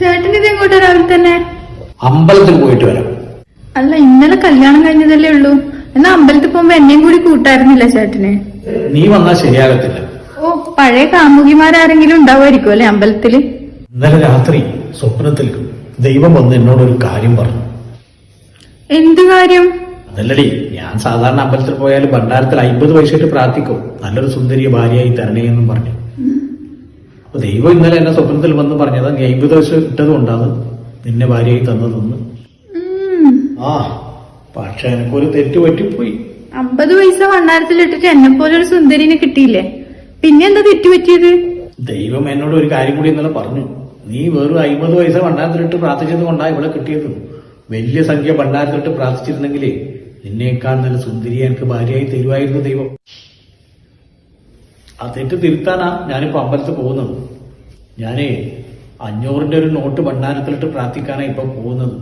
ചേട്ടൻ ഇത് എങ്ങോട്ടാ രാവിലെ തന്നെ? അമ്പലത്തിൽ പോയിട്ട് വരാം. അല്ല ഇന്നലെ കല്യാണം കഴിഞ്ഞതല്ലേ ഉള്ളൂ. എന്നാ അമ്പലത്തിൽ പോകുമ്പോ എന്നെയും കൂടി കൂട്ടായിരുന്നില്ല ചേട്ടന്? നീ വന്നാ ശരിയാകത്തില്ല. ഓ പഴയ കാമുകിമാരാരെങ്കിലും ഉണ്ടാവുമായിരിക്കും അല്ലെ അമ്പലത്തിൽ? ഇന്നലെ രാത്രി സ്വപ്നത്തിൽ ദൈവം വന്ന് എന്നോട് ഒരു കാര്യം പറഞ്ഞു. എന്ത് കാര്യം? അതല്ലടി ഞാൻ സാധാരണ അമ്പലത്തിൽ പോയാൽ ഭണ്ഡാരത്തിൽ അമ്പത് പൈസയിട്ട് പ്രാർത്ഥിക്കും. നല്ലൊരു സുന്ദരിയ ഭാര്യയായി തരണേ എന്നും പറഞ്ഞു. അപ്പൊ ദൈവം ഇന്നലെ എന്നെ സ്വപ്നത്തിൽ വന്ന് പറഞ്ഞത് നീ അമ്പത് വയസ്സ് ഇട്ടത് കൊണ്ടാണ് നിന്നെ ഭാര്യയായി തന്നതെന്ന്. ആ പക്ഷെ എനിക്കൊരു തെറ്റ് പറ്റിപ്പോയി. അമ്പത് പൈസ ഭണ്ണാരത്തിലിട്ടിട്ട് എന്നെ പോലെ ഒരു സുന്ദരിനെ കിട്ടിയില്ലേ? പിന്നെ എന്താ തെറ്റുപറ്റിയത് ദൈവം എന്നോട് ഒരു കാര്യം കൂടി ഇന്നലെ പറഞ്ഞു. നീ വെറും അമ്പത് പൈസ ഭണ്ഡാരത്തിലിട്ട് പ്രാർത്ഥിച്ചത് കൊണ്ടാ ഇവിടെ കിട്ടിയത്. വലിയ സംഖ്യ ഭണ്ഡാരത്തിലിട്ട് പ്രാർത്ഥിച്ചിരുന്നെങ്കിലേ നിന്നേക്കാൾ നല്ല സുന്ദരി എനിക്ക് ഭാര്യയായി തരുമായിരുന്നു ദൈവം. ആ തെറ്റ് തിരുത്താനാ ഞാനിപ്പോ അമ്പലത്തിൽ പോകുന്നത്. ഞാനേ അഞ്ഞൂറിന്റെ ഒരു നോട്ട് ഭണ്ഡാരത്തിലിട്ട് പ്രാർത്ഥിക്കാനാ ഇപ്പൊ പോകുന്നത്.